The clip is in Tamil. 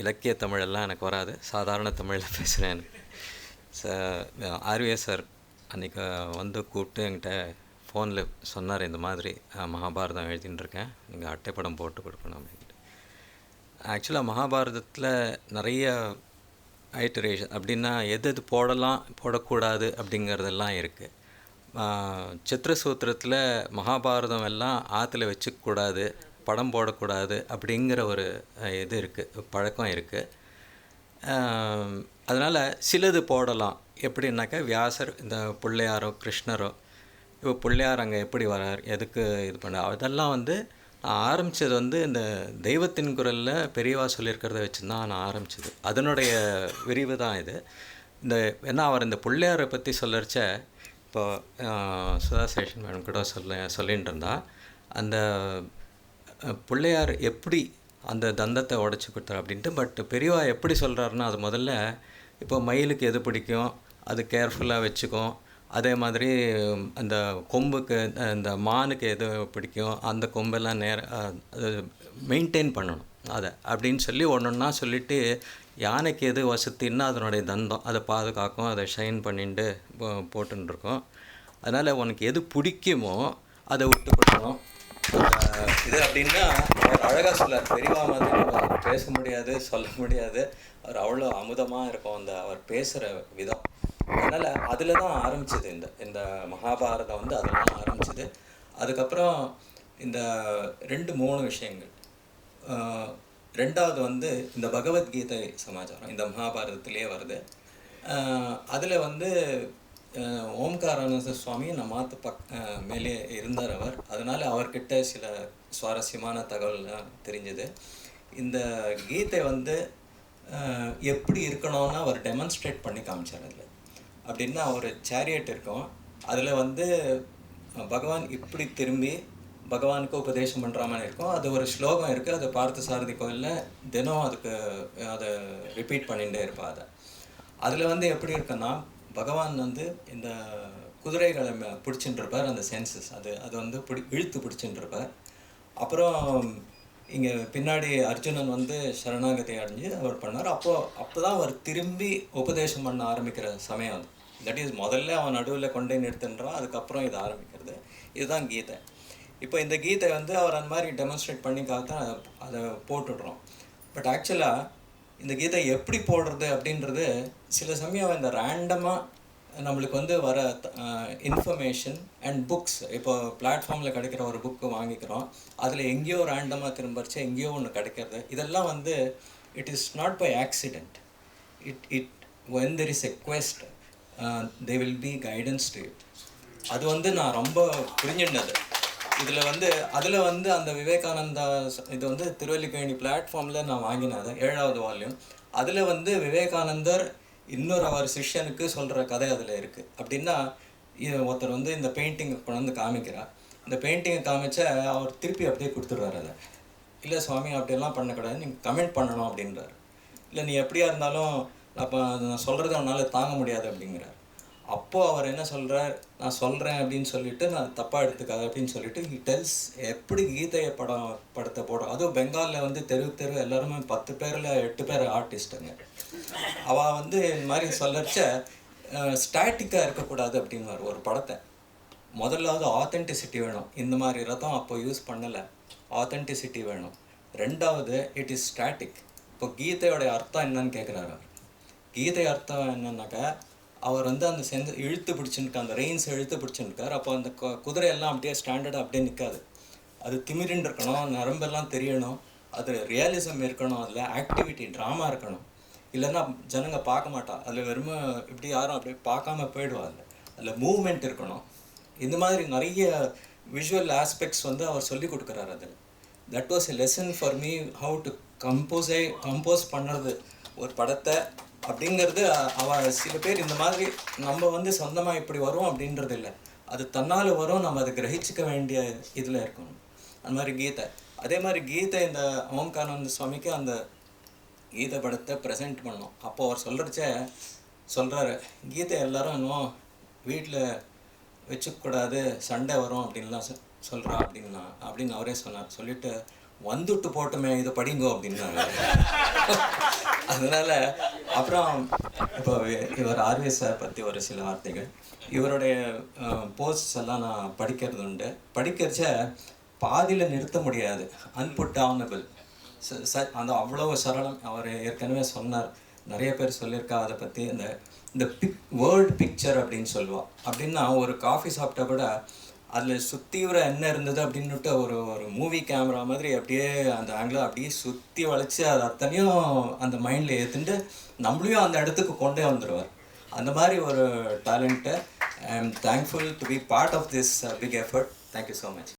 இலக்கிய தமிழெல்லாம் எனக்கு வராது. சாதாரண தமிழில் பேசுகிறேன் ச ஆர்விஎஸ் சார் அன்றைக்கி வந்து கூப்பிட்டு என்கிட்ட ஃபோனில் சொன்னார் இந்த மாதிரி மகாபாரதம் எழுதின்னு இருக்கேன் நீங்கள் அட்டைப்படம் போட்டு கொடுக்கணும் அப்படின்ட்டு. ஆக்சுவலாக மகாபாரதத்தில் நிறைய ஐட்டரேஷன் அப்படின்னா எது எது போடலாம் போடக்கூடாது அப்படிங்கிறதெல்லாம் இருக்குது சித்திரசூத்திரத்தில் மகாபாரதம் எல்லாம் ஆற்றுல வச்சுக்கூடாது படம் போடக்கூடாது அப்படிங்கிற ஒரு இது இருக்குது பழக்கம் இருக்குது அதனால் சிலது போடலாம். எப்படின்னாக்கா வியாசர் இந்த பிள்ளையாரோ கிருஷ்ணரோ இப்போ பிள்ளையார் அங்கே எப்படி வரார் எதுக்கு இது பண்ண அதெல்லாம் வந்து நான் ஆரம்பித்தது வந்து இந்த தெய்வத்தின் குரலில் பெரியவா சொல்லியிருக்கிறத வச்சு தான் நான் ஆரம்பித்தது அதனுடைய விரிவு தான் இது. இந்த ஏன்னா அவர் இந்த பிள்ளையாரை பற்றி சொல்லறச்ச இப்போ சுதா சேஷன் மேடம் கூட சொல்ல சொல்லிட்டு இருந்தா அந்த பிள்ளையார் எப்படி அந்த தந்தத்தை உடச்சி கொடுத்தார் அப்படின்ட்டு பட் பெரியவா எப்படி சொல்கிறாருன்னா அது முதல்ல இப்போ மயிலுக்கு எது பிடிக்கும் அது கேர்ஃபுல்லாக வச்சுக்கும். அதே மாதிரி அந்த கொம்புக்கு அந்த இந்த மானுக்கு எது பிடிக்கும் அந்த கொம்பெல்லாம் நேர அது மெயின்டைன் பண்ணணும் அதை அப்படின்னு சொல்லி ஒன்று ஒன்றா சொல்லிவிட்டு யானைக்கு எது வசத்தின்னா அதனுடைய தந்தம் அதை பாதுகாக்கும் அதை ஷைன் பண்ணிட்டு போ- அதனால் உனக்கு எது பிடிக்குமோ அதை விட்டு கொடுக்கணும். இது அப்படின்னா அவர் அழகாக சொல்லார். பெரியவா மாதிரி நம்ம பேச முடியாது சொல்ல முடியாது. அவர் அவ்வளோ அமுதமாக இருக்கும் அந்த அவர் பேசுகிற விதம். அதனால் அதில் தான் ஆரம்பிச்சது இந்த இந்த மகாபாரதம் வந்து அதில் தான் ஆரம்பிச்சது. அதுக்கப்புறம் இந்த ரெண்டு மூணு விஷயங்கள். ரெண்டாவது வந்து இந்த பகவத்கீதை சமாச்சாரம் இந்த மகாபாரதத்திலே வருது. அதில் வந்து ஓம்காரானந்த சுவாமி நம்ம மாத்து பக் மேலே இருந்தார் அவர். அதனால் அவர்கிட்ட சில சுவாரஸ்யமான தகவல்லாம் தெரிஞ்சுது. இந்த கீதை வந்து எப்படி இருக்கணும்னு அவர் டெமான்ஸ்ட்ரேட் பண்ணி காமிச்சார் அதில். அப்படின்னா ஒரு சேரியட் இருக்கும். அதில் வந்து பகவான் இப்படி திரும்பி பகவானுக்கு உபதேசம் பண்ணுற மாதிரி இருக்கும். அது ஒரு ஸ்லோகம் இருக்குது அது பார்த்து சாரதி கோயிலில் தினம் அதுக்கு அதை ரிப்பீட் பண்ணிகிட்டே இருப்பா அதை. அதில் வந்து எப்படி இருக்குன்னா பகவான் வந்து இந்த குதிரைகளை ம- அந்த சென்சஸ் அது அது வந்து பிடி இழுத்து பிடிச்சுட்டுருப்பார் அப்புறம் இங்கே பின்னாடி அர்ஜுனன் வந்து சரணாகதி அடைஞ்சு அவர் பண்ணார். அப்போது அப்போ தான் அவர் திரும்பி உபதேசம் பண்ண ஆரம்பிக்கிற சமயம் அது. தட் இஸ் முதல்ல அவன் நடுவில் கொண்டே நிறுத்துன்றான் அதுக்கப்புறம் இது ஆரம்பிக்கிறது. இதுதான் கீதை. இப்போ இந்த கீதை வந்து அவர் அந்த மாதிரி டெமான்ஸ்ட்ரேட் பண்ணிக்காக தான் அதை அதை போட்டுடுறோம். பட் ஆக்சுவலாக இந்த கீதை எப்படி போடுறது அப்படின்றது சில சமயம் இந்த ரேண்டமாக நம்மளுக்கு வந்து வர இன்ஃபர்மேஷன் அண்ட் புக்ஸ் இப்போ பிளாட்ஃபார்மில் கிடைக்கிற ஒரு புக்கு வாங்கிக்கிறோம். அதில் எங்கேயோ ரேண்டமாக திரும்பச்சு எங்கேயோ ஒன்று கிடைக்கிறது. இதெல்லாம் வந்து it is not by accident it it when there is a quest they will be guidance to அது வந்து நான் ரொம்ப புரிஞ்சிருந்தது இதில் வந்து அதில் வந்து அந்த விவேகானந்தா இது வந்து திருவல்லிக்கேணி பிளாட்ஃபார்மில் நான் வாங்கினேன் ஏழாவது வால்யூம் அதில் வந்து விவேகானந்தர் இன்னொரு அவர் சிஷ்யனுக்கு சொல்கிற கதை அதில் இருக்குது அப்படின்னா இது ஒருத்தர் வந்து இந்த பெயிண்டிங்கை கொண்டு வந்து காமிக்கிறார். இந்த பெயிண்டிங்கை காமிச்ச அவர் திருப்பி அப்படியே கொடுத்துட்றாரு அதை. இல்லை சுவாமி அப்படியெல்லாம் பண்ணக்கூடாது. நீங்கள் கமெண்ட் பண்ணணும் அப்படின்றாரு. இல்லை நீ எப்படியா இருந்தாலும் அப்போ நான் சொல்கிறத அவனால் தாங்க முடியாது அப்படிங்கிறார். அப்போது அவர் என்ன சொல்கிறார் நான் சொல்கிறேன் அப்படின்னு சொல்லிட்டு நான் தப்பாக எடுத்துக்காத அப்படின்னு சொல்லிட்டு ஹி டெல்ஸ் எப்படி கீதையை படம் படத்தை போடும் அதுவும் பெங்காலில் வந்து தெரு தெரு எல்லாருமே பத்து பேரில் எட்டு பேர் ஆர்டிஸ்ட்டுங்க அவள் வந்து இந்த மாதிரி சொல்லச்ச ஸ்டாட்டிக்காக இருக்கக்கூடாது அப்படின்னு ஒரு படத்தை. முதலாவது ஆத்தென்டிசிட்டி வேணும். இந்த மாதிரி ரதம் அப்போ யூஸ் பண்ணலை. ஆத்தென்டிசிட்டி வேணும். ரெண்டாவது இட் இஸ் ஸ்டாட்டிக் இப்போ கீதையோடைய அர்த்தம் என்னன்னு கேட்குறாரு அவர். கீதை அர்த்தம் என்னன்னாக்கா அவர் வந்து அந்த செந்த இழுத்து பிடிச்சிருக்க அந்த ரெயின்ஸ் இழுத்து பிடிச்சிருக்கார் அப்போ அந்த கு- குதிரையெல்லாம் அப்படியே ஸ்டாண்டர்டாக அப்படியே நிற்காது அது திமிரின்னு இருக்கணும் நரம்பெல்லாம் தெரியணும். அது ரியலிசம் இருக்கணும் அதில் ஆக்டிவிட்டி ட்ராமா இருக்கணும். இல்லைன்னா ஜனங்க பார்க்க மாட்டா. அதில் வெறும் இப்படி யாரும் அப்படியே பார்க்காம போயிடுவா அதில். அதில் மூவ்மெண்ட் இருக்கணும். இந்த மாதிரி நிறைய விஷுவல் ஆஸ்பெக்ட்ஸ் வந்து அவர் சொல்லி கொடுக்குறாரு அதில். That was a lesson for me how to compose compose பண்ணுறது ஒரு படத்தை அப்படிங்கிறது அவன் அவ சில பேர் இந்த மாதிரி நம்ம வந்து சொந்தமாக இப்படி வரும் அப்படின்றது இல்லை. அது தன்னால் வரும் நம்ம அதை கிரகிச்சிக்க வேண்டிய இதில் இருக்கணும். அந்த மாதிரி கீதை. அதே மாதிரி கீதை இந்த ஓம்கானந்த சுவாமிக்கு அந்த கீதை படத்தை ப்ரெசென்ட் பண்ணோம். அப்போ அவர் சொல்கிறச்ச சொல்கிறாரு கீதை எல்லாரும் இன்னும் வீட்டில் வச்சுக்கூடாது சண்டை வரும் அப்படின்லாம் சொ- அப்படின்னா அப்படின்னு அவரே சொன்னார். சொல்லிட்டு வந்துட்டு போட்டுமே இதை படிங்கோ அப்படின்னாங்க. அதனால அப்புறம் இப்போ இவர் ஆர்விஎஸ் சார் பற்றி ஒரு சில வார்த்தைகள். இவருடைய போஸ்ட்ஸ் எல்லாம் நான் படிக்கிறது உண்டு. படிக்கிறச்ச பாதியில் நிறுத்த முடியாது. அன்புட்டானபிள் சார் அந்த அவ்வளோ சரளம் அவர் ஏற்கனவே சொன்னார். நிறைய பேர் சொல்லியிருக்கா அதை பற்றி அந்த இந்த பிக் வேர்ல்ட் பிக்சர் அப்படின்னு சொல்லுவாள் அப்படின்னா ஒரு காஃபி சாப்பிட்டா கூட அதில் சுற்றி என்ன இருந்தது அப்படின்னுட்டு ஒரு ஒரு மூவி கேமரா மாதிரி அப்படியே அந்த ஆங்கிளை அப்படியே சுற்றி வளைச்சி அது அத்தனையும் அந்த மைண்டில் ஏற்றுண்டு நம்மளையும் அந்த இடத்துக்கு கொண்டே வந்துடுவார் அந்த மாதிரி ஒரு டேலண்ட்டை I am thankful to be part of this big effort thank you so much